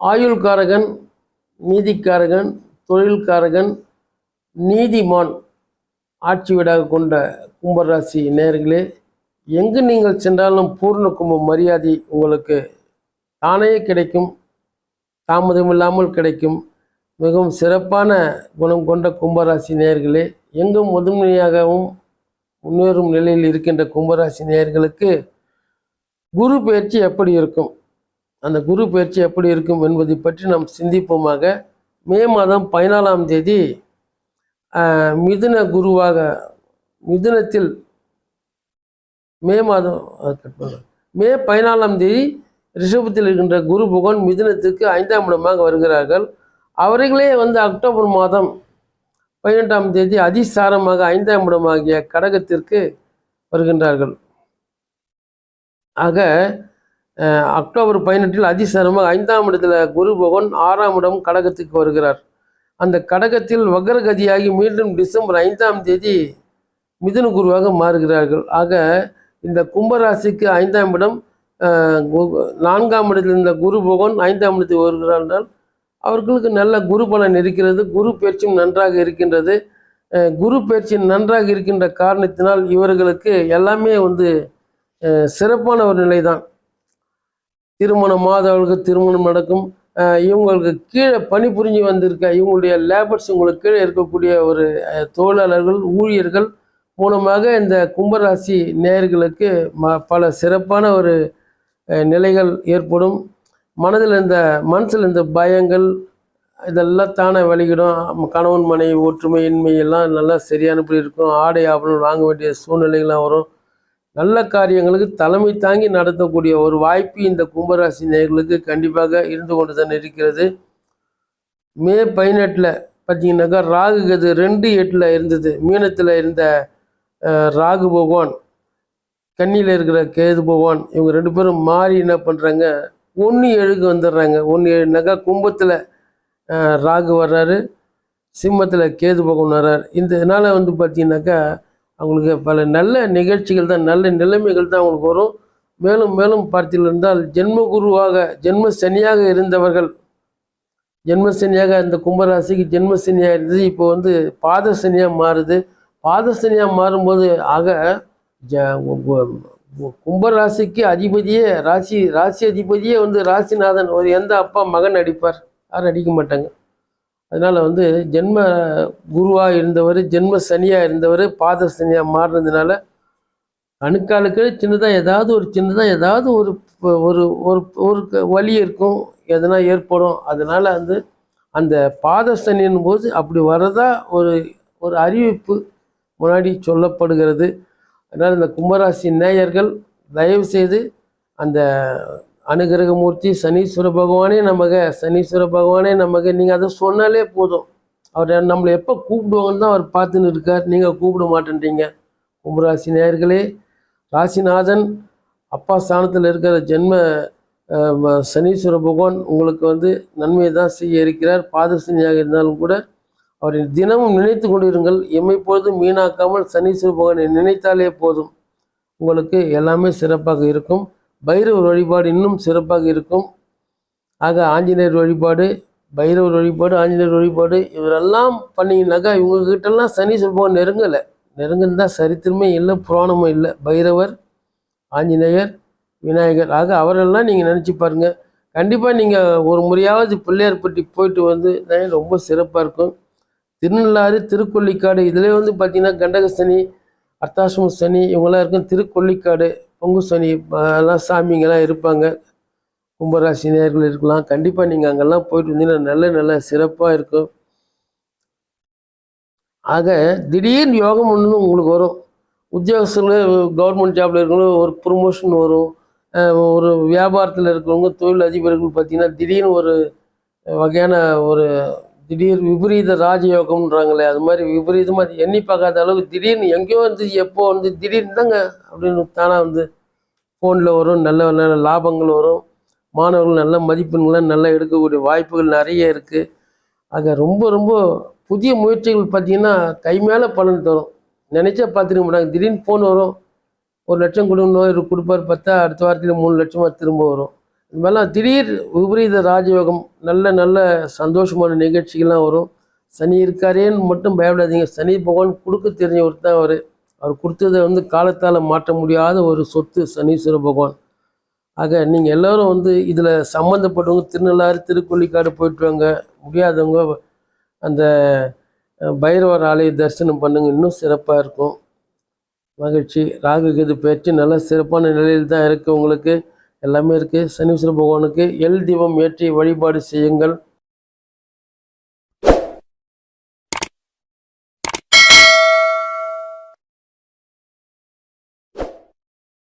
ஆயுள்காரகன் நீதிக்காரகன் தொழில்காரகன் நீதிமான் ஆட்சி வீடாக கொண்ட கும்பராசி நேர்களே எங்கு நீங்கள் சென்றாலும் பூர்ண கும்ப மரியாதை உங்களுக்கு தானே கிடைக்கும். தாமதமில்லாமல் கிடைக்கும். மிகவும் சிறப்பான குணம் கொண்ட கும்பராசி நேயர்களே எங்கும் முதன்மையாகவும் முன்னேறும் நிலையில் இருக்கின்ற கும்பராசி நேர்களுக்கு குரு பயிற்சி எப்படி இருக்கும்? அந்த குரு பயிற்சி எப்படி இருக்கும் என்பதை பற்றி நாம் சிந்திப்போமாக. மே மாதம் பதினாலாம் தேதி மிதுன குருவாக மிதுனத்தில் மே மாதம் மே பதினாலாம் தேதி ரிஷபத்தில் இருக்கின்ற குரு பகவான் மிதுனத்துக்கு ஐந்தாம் இடமாக வருகிறார்கள். அவர்களே வந்து அக்டோபர் மாதம் பதினெட்டாம் தேதி அதிசாரமாக ஐந்தாம் இடமாகிய கடகத்திற்கு வருகின்றார்கள். ஆக அக்டோபர் பதினெட்டில் அதிசரமாக ஐந்தாம் இடத்துல குரு பகவான் ஆறாம் இடம் கடகத்துக்கு வருகிறார். அந்த கடகத்தில் வக்ரகதியாகி மீண்டும் டிசம்பர் ஐந்தாம் தேதி மிதுன குருவாக மாறுகிறார்கள். ஆக இந்த கும்பராசிக்கு ஐந்தாம் இடம் கு- நான்காம் இடத்தில் இருந்த குரு பகவான் ஐந்தாம் இடத்தில் வருகிறார் என்றால் அவர்களுக்கு நல்ல குரு பலன் இருக்கிறது குரு பயிற்சியும் நன்றாக இருக்கின்றது. குரு பயிற்சி நன்றாக இருக்கின்ற காரணத்தினால் இவர்களுக்கு எல்லாமே வந்து சிறப்பான ஒரு நிலைதான். தான் மாதவர்களுக்கு திருமணம் நடக்கும். இவங்களுக்கு கீழே பணிபுரிஞ்சு வந்திருக்க இவங்களுடைய லேபர்ஸ் இவங்களுக்கு கீழே இருக்கக்கூடிய ஒரு தொழிலாளர்கள் ஊழியர்கள் மூலமாக இந்த கும்பராசி நேயர்களுக்கு ம பல சிறப்பான ஒரு நிலைகள் ஏற்படும். மனதில் இருந்த மனசில் இருந்த பயங்கள் இதெல்லாம் தானே வழிகிடும் கணவன் மனைவி ஒற்றுமை இன்மை எல்லாம் நல்லா சரியானபடி இருக்கும் ஆடை ஆபரணம் வாங்க வேண்டிய சூழ்நிலைகள்லாம் வரும். நல்ல காரியங்களுக்கு தலைமை தாங்கி நடத்தக்கூடிய ஒரு வாய்ப்பு இந்த கும்பராசி நேர்களுக்கு கண்டிப்பாக இருந்து கொண்டு தான் இருக்கிறது. மே பதினெட்டில் பார்த்தீங்கன்னாக்கா ராகு கது ரெண்டு எட்டில் இருந்தது. மீனத்தில் இருந்த ராகு பகவான் கன்னியில் இருக்கிற கேது பகவான் இவங்க ரெண்டு பேரும் மாறி என்ன பண்ணுறாங்க ஒன்று ஏழுக்கு வந்துடுறாங்க. ஒன்று ஏழுனாக்கா கும்பத்தில் ராகு வர்றாரு. சிம்மத்தில் கேது பகவான் வர்றாரு. இந்த இதனால் வந்து பார்த்தீங்கன்னாக்கா அவங்களுக்கு பல நல்ல நிகழ்ச்சிகள் தான் நல்ல நிலைமைகள் தான் அவங்களுக்கு வரும். மேலும் மேலும் பார்த்திருந்தால் என்றால் ஜென்ம குருவாக ஜென்ம சனியாக இருந்தவர்கள் ஜென்ம சனியாக இந்த கும்பராசிக்கு ஜென்ம சனியாக இருந்தது. இப்போ வந்து பாத சனியாக மாறுது. பாத சனியாக மாறும்போது ஆக ஜ கும்பராசிக்கு அதிபதியே ராசி ராசி அதிபதியே வந்து ராசிநாதன். ஒரு எந்த அப்பா மகன் அடிப்பார்? யாரும் அடிக்க மாட்டாங்க. அதனால் வந்து ஜென்ம குருவாக இருந்தவர் ஜென்ம சனியாக இருந்தவர் பாத சனியாக மாறுனதுனால அணுக்காலுக்கு சின்னதாக ஏதாவது ஒரு சின்னதாக ஏதாவது ஒரு ஒரு ஒரு ஒரு க- வலி இருக்கும் எதனா ஏற்படும். அதனால் வந்து அந்த பாதசனின் போது அப்படி வரதா ஒரு ஒரு அறிவிப்பு முன்னாடி சொல்லப்படுகிறது. அதனால் இந்த கும்பராசி நேயர்கள் தயவுசெய்து அந்த அனுகிரகமூர்த்தி சனீஸ்வர பகவானே நமக சனீஸ்வர பகவானே நமக. நீங்கள் அதை சொன்னாலே போதும். அவர் நம்மளை எப்போ கூப்பிடுவாங்கன்னு தான் அவர் பார்த்துன்னு இருக்கார். நீங்கள் கூப்பிட மாட்டேன்றீங்க. கும்பராசி நேயர்களே ராசிநாதன் அப்பா ஸ்தானத்தில் இருக்கிற ஜென்ம சனீஸ்வர பகவான் உங்களுக்கு வந்து நன்மையை தான் செய்ய இருக்கிறார். பாதசனியாக இருந்தாலும் கூட அவரை தினமும் நினைத்து கொண்டிருங்கள். எம்மை பொழுதும் வீணாக்காமல் சனீஸ்வர பகவானை நினைத்தாலே போதும். உங்களுக்கு எல்லாமே சிறப்பாக இருக்கும். பைரவர் வழிபாடு இன்னும் சிறப்பாக இருக்கும். ஆக ஆஞ்சநேயர் வழிபாடு பைரவர் வழிபாடு ஆஞ்சநேயர் வழிபாடு இவரெல்லாம் பண்ணீங்கன்னாக்கா இவங்ககிட்டலாம் சனி பகவான் நெருங்கலை. நெருங்கன்னு தான் சரித்திரமே இல்லை புராணமும் இல்லை. பைரவர் ஆஞ்சநேயர் விநாயகர் ஆக அவரெல்லாம் நீங்கள் நினச்சி பாருங்கள் கண்டிப்பாக நீங்கள் ஒரு முறையாவது பிள்ளையார்பட்டி போயிட்டு வந்து நான் ரொம்ப சிறப்பாக இருக்கும். திருநள்ளாறு திருக்கொல்லிக்காடு இதிலே வந்து பார்த்திங்கன்னா கண்டக சனி அர்த்தாசிரம சனி இவங்கெல்லாம் இருக்கும். திருக்கொல்லிக்காடு பொங்கு சனி எல்லாம் சாமிங்கெல்லாம் இருப்பாங்க. கும்பராசி நேர்கள் இருக்கலாம். கண்டிப்பாக நீங்கள் அங்கெல்லாம் போயிட்டு வந்தீங்கன்னா நல்ல நல்ல சிறப்பாக இருக்கும். ஆக திடீர்னு யோகம் ஒன்று உங்களுக்கு வரும். உத்தியோகத்தில் கவர்மெண்ட் ஜாப்ல இருக்கிறவங்க ஒரு ப்ரொமோஷன் வரும். ஒரு வியாபாரத்தில் இருக்கிறவங்க தொழில் அதிபர்கள் பார்த்தீங்கன்னா திடீர்னு ஒரு வகையான ஒரு திடீர் விபரீத ராஜயோகம்ன்றாங்களே அது மாதிரி விபரீதமாக எண்ணி பார்க்காத அளவுக்கு திடீர்னு எங்கேயோ வந்து எப்போ வந்து திடீர்னு தாங்க அப்படின்னு தானாக வந்து ஃபோனில் வரும் நல்ல நல்ல லாபங்கள் வரும். மாணவர்கள் நல்ல மதிப்பெண்கள்லாம் நல்லா எடுக்கக்கூடிய வாய்ப்புகள் நிறைய இருக்குது ஆக ரொம்ப ரொம்ப புதிய முயற்சிகள் பார்த்திங்கன்னா கை மேலே பலன் தரும். நினச்சா பார்த்துருக்க மாட்டாங்க. திடீர்னு ஃபோன் வரும். ஒரு லட்சம் கொடுக்கணும் நோய் கொடுப்பாரு பார்த்தா அடுத்த வாரத்தில் மூணு லட்சமாக திரும்ப வரும். இதுமாதிரிலாம் திடீர் விபரீத ராஜயோகம் நல்ல நல்ல சந்தோஷமான நிகழ்ச்சிகள்லாம் வரும். சனி இருக்காரேன்னு மட்டும் பயப்படாதீங்க. சனி பகவான் கொடுக்க தெரிஞ்சவர் தான் அவர். அவர் கொடுத்ததை வந்து காலத்தால் மாற்ற முடியாத ஒரு சொத்து சனீஸ்வர பகவான். ஆக நீங்கள் எல்லோரும் வந்து இதில் சம்மந்தப்பட்டவங்க திருநள்ளாறு திருக்கொள்ளிக்காடு போயிட்டு வாங்க. முடியாதவங்க அந்த பைரவர் ஆலய தரிசனம் பண்ணுங்க. இன்னும் சிறப்பாக இருக்கும். மகிழ்ச்சி. ராகு கேது பயிற்சி நல்ல சிறப்பான நிலையில் தான் இருக்குது உங்களுக்கு. எல்லாமே இருக்குது சனீஸ்வர பகவானுக்கு எல் தீபம் ஏற்றி வழிபாடு செய்யுங்கள்.